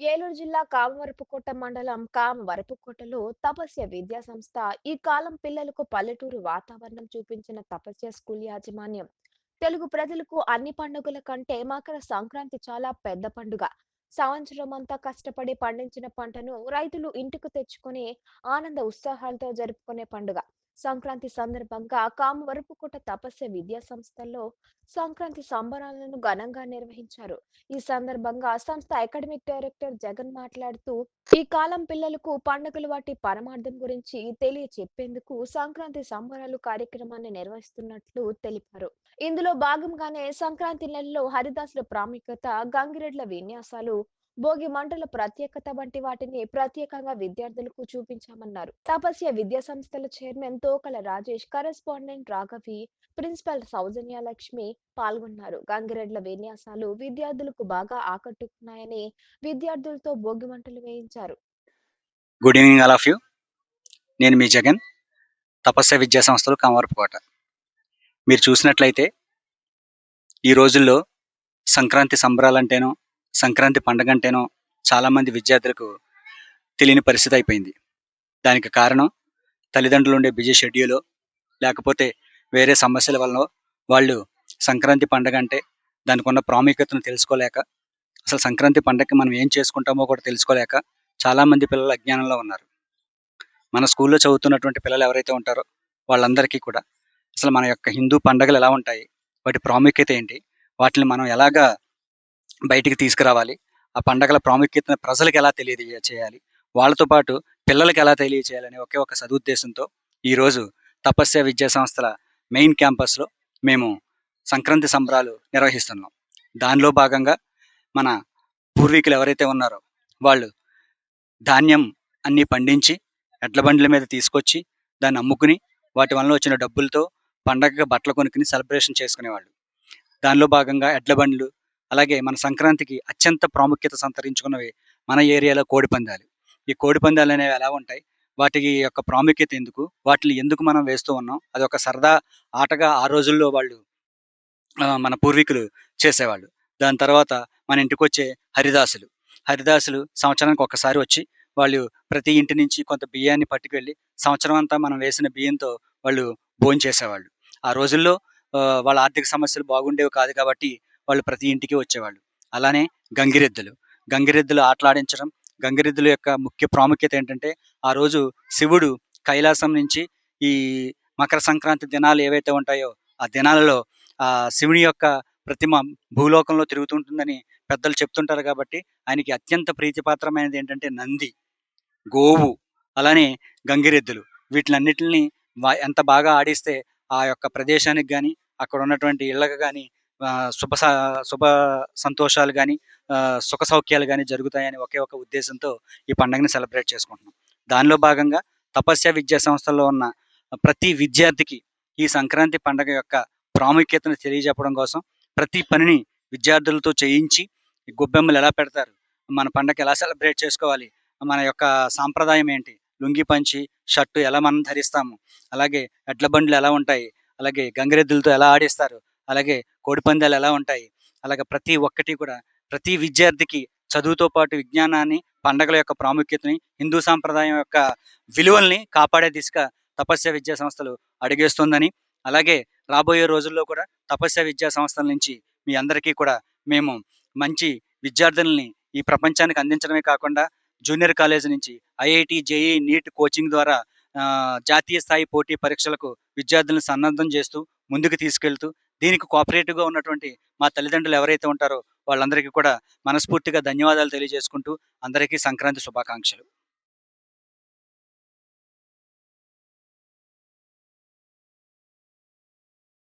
ఏలూరు జిల్లా కామవరపుకోట మండలం కామవరపుకోటలో తపస్య విద్యా సంస్థ ఈ కాలం పిల్లలకు పల్లెటూరు వాతావరణం చూపించిన తపస్య స్కూల్ యాజమాన్యం. తెలుగు ప్రజలకు అన్ని పండుగల కంటే మకర సంక్రాంతి చాలా పెద్ద పండుగ. సంవత్సరం అంతా కష్టపడి పండించిన పంటను రైతులు ఇంటికి తెచ్చుకొని ఆనంద ఉత్సాహాలతో జరుపుకునే పండుగ. సంక్రాంతి సందర్భంగా కామవరపుకోట తపస్య విద్యా సంస్థల్లో సంక్రాంతి సంబరాలను ఘనంగా నిర్వహించారు. ఈ సందర్భంగా సంస్థ అకాడమిక్ డైరెక్టర్ జగన్ మాట్లాడుతూ ఈ కాలం పిల్లలకు పండుగలు వాటి పరమార్థం గురించి తెలియచెప్పేందుకు సంక్రాంతి సంబరాలు కార్యక్రమాన్ని నిర్వహిస్తున్నట్లు తెలిపారు. ఇందులో భాగంగానే సంక్రాంతి నెలలో హరిదాసుల ప్రాముఖ్యత గంగిరెడ్ల విన్యాసాలు భోగి మంటల ప్రత్యేకత వంటి వాటిని ప్రత్యేకంగా విద్యార్థులకు చూపించామన్నారు. తపస్య విద్యా సంస్థల chairman Tokala Rajesh correspondent Raghavi principal Soujanya Lakshmi పాల్గొన్నారు. గంగిరెడ్ల విన్యాసాలు విద్యార్థులకు బాగా ఆకట్టుకున్నాయని విద్యార్థులతో భోగి మంటలు వేయించారు. Good evening all of you నేను మీ జగన్ తపస్య విద్యా సంస్థలు కమవరపుకోట మీరు చూసినట్లయితే ఈ రోజుల్లో సంక్రాంతి సంబరాలంటేనో సంక్రాంతి పండగ అంటేనో చాలామంది విద్యార్థులకు తెలియని పరిస్థితి అయిపోయింది. దానికి కారణం తల్లిదండ్రులు ఉండే బిజీ షెడ్యూలో లేకపోతే వేరే సమస్యల వలన వాళ్ళు సంక్రాంతి పండగ అంటే దానికి ఉన్న ప్రాముఖ్యతను తెలుసుకోలేక అసలు సంక్రాంతి పండగకి మనం ఏం చేసుకుంటామో కూడా తెలుసుకోలేక చాలామంది పిల్లలు అజ్ఞానంలో ఉన్నారు. మన స్కూల్లో చదువుతున్నటువంటి పిల్లలు ఎవరైతే ఉంటారో వాళ్ళందరికీ కూడా అసలు మన యొక్క హిందూ పండగలు ఎలా ఉంటాయి? వాటి ప్రాముఖ్యత ఏంటి? వాటిని మనం ఎలాగా బయటికి తీసుకురావాలి. ఆ పండగల ప్రాముఖ్యతను ప్రజలకు ఎలా తెలియజేయాలి వాళ్ళతో పాటు పిల్లలకి ఎలా తెలియజేయాలని ఒకే ఒక సదుద్దేశంతో ఈరోజు తపస్య విద్యా సంస్థల మెయిన్ క్యాంపస్లో మేము సంక్రాంతి సంబరాలు నిర్వహిస్తున్నాం. దానిలో భాగంగా మన పూర్వీకులు ఎవరైతే ఉన్నారో వాళ్ళు ధాన్యం అన్నీ పండించి ఎడ్ల బండ్ల మీద తీసుకొచ్చి దాన్ని అమ్ముకుని వాటి వల్ల వచ్చిన డబ్బులతో పండగ బట్టలు కొనుక్కుని సెలబ్రేషన్ చేసుకునేవాళ్ళు. దానిలో భాగంగా ఎడ్ల బండ్లు అలాగే మన సంక్రాంతికి అత్యంత ప్రాముఖ్యత సంతరించుకున్నవి మన ఏరియాలో కోడి పందాలు ఈ కోడి పందాలు అనేవి ఎలా ఉంటాయి? వాటి యొక్క ప్రాముఖ్యత ఎందుకు? వాటిని ఎందుకు మనం వేస్తూ ఉన్నాం? అది ఒక సరదా ఆటగా ఆ రోజుల్లో వాళ్ళు మన పూర్వీకులు చేసేవాళ్ళు. దాని తర్వాత మన ఇంటికి వచ్చే హరిదాసులు. హరిదాసులు సంవత్సరానికి ఒక్కసారి వచ్చి వాళ్ళు ప్రతి ఇంటి నుంచి కొంత బియ్యాన్ని పట్టుకెళ్ళి సంవత్సరం అంతా మనం వేసిన బియ్యంతో వాళ్ళు భోజనం చేసేవాళ్ళు ఆ రోజుల్లో వాళ్ళ ఆర్థిక సమస్యలు బాగుండేవి కాదు కాబట్టి వాళ్ళు ప్రతి ఇంటికి వచ్చేవాళ్ళు. అలానే గంగిరెద్దులు. గంగిరెద్దులు ఆటలాడించడం గంగిరెద్దుల యొక్క ముఖ్య ప్రాముఖ్యత ఏంటంటే ఆ రోజు శివుడు కైలాసం నుంచి ఈ మకర సంక్రాంతి దినాలు ఏవైతే ఉంటాయో ఆ దినాలలో ఆ శివుని యొక్క ప్రతిమ భూలోకంలో తిరుగుతుంటుందని పెద్దలు చెప్తుంటారు కాబట్టి ఆయనకి అత్యంత ప్రీతిపాత్రమైనది ఏంటంటే నంది గోవు అలానే గంగిరెద్దులు. వీటిలన్నిటిని ఎంత బాగా ఆడిస్తే ఆ యొక్క ప్రదేశానికి కానీ అక్కడ ఉన్నటువంటి ఇళ్ళకు కానీ శుభ శుభ సంతోషాలు కానీ సుఖ సౌఖ్యాలు కానీ జరుగుతాయని ఒకే ఒక ఉద్దేశంతో ఈ పండుగని సెలబ్రేట్ చేసుకుంటున్నాం. దానిలో భాగంగా తపస్య విద్యా సంస్థల్లో ఉన్న ప్రతి విద్యార్థికి ఈ సంక్రాంతి పండుగ యొక్క ప్రాముఖ్యతను తెలియజెప్పడం కోసం ప్రతి పనిని విద్యార్థులతో చేయించి గొబ్బెమ్మలు ఎలా పెడతారు మన పండగ ఎలా సెలబ్రేట్ చేసుకోవాలి మన యొక్క సాంప్రదాయం ఏంటి లుంగి పంచి షర్టు ఎలా మనం ధరిస్తాము అలాగే ఎడ్ల బండ్లు ఎలా ఉంటాయి అలాగే గంగిరెద్దులతో ఎలా ఆడిస్తారు అలాగే కోడిపందాలు ఎలా ఉంటాయి? అలాగే ప్రతి ఒక్కటి కూడా ప్రతి విద్యార్థికి చదువుతో పాటు విజ్ఞానాన్ని పండగల యొక్క ప్రాముఖ్యతని హిందూ సాంప్రదాయం యొక్క విలువల్ని కాపాడే దిశగా తపస్య విద్యా సంస్థలు అడిగేస్తుందని అలాగే రాబోయే రోజుల్లో కూడా తపస్య విద్యా సంస్థల నుంచి మీ అందరికీ కూడా మేము మంచి విద్యార్థుల్ని ఈ ప్రపంచానికి అందించడమే కాకుండా జూనియర్ కాలేజ్ నుంచి ఐఐటి జేఈ నీట్ కోచింగ్ ద్వారా జాతీయ స్థాయి పోటీ పరీక్షలకు విద్యార్థులను సన్నద్ధం చేస్తూ ముందుకు తీసుకెళ్తూ దీనికి కోఆపరేటివ్గా గా ఉన్నటువంటి మా తల్లిదండ్రులు ఎవరైతే ఉంటారో వాళ్ళందరికీ కూడా మనస్ఫూర్తిగా ధన్యవాదాలు తెలియజేసుకుంటూ అందరికీ సంక్రాంతి శుభాకాంక్షలు.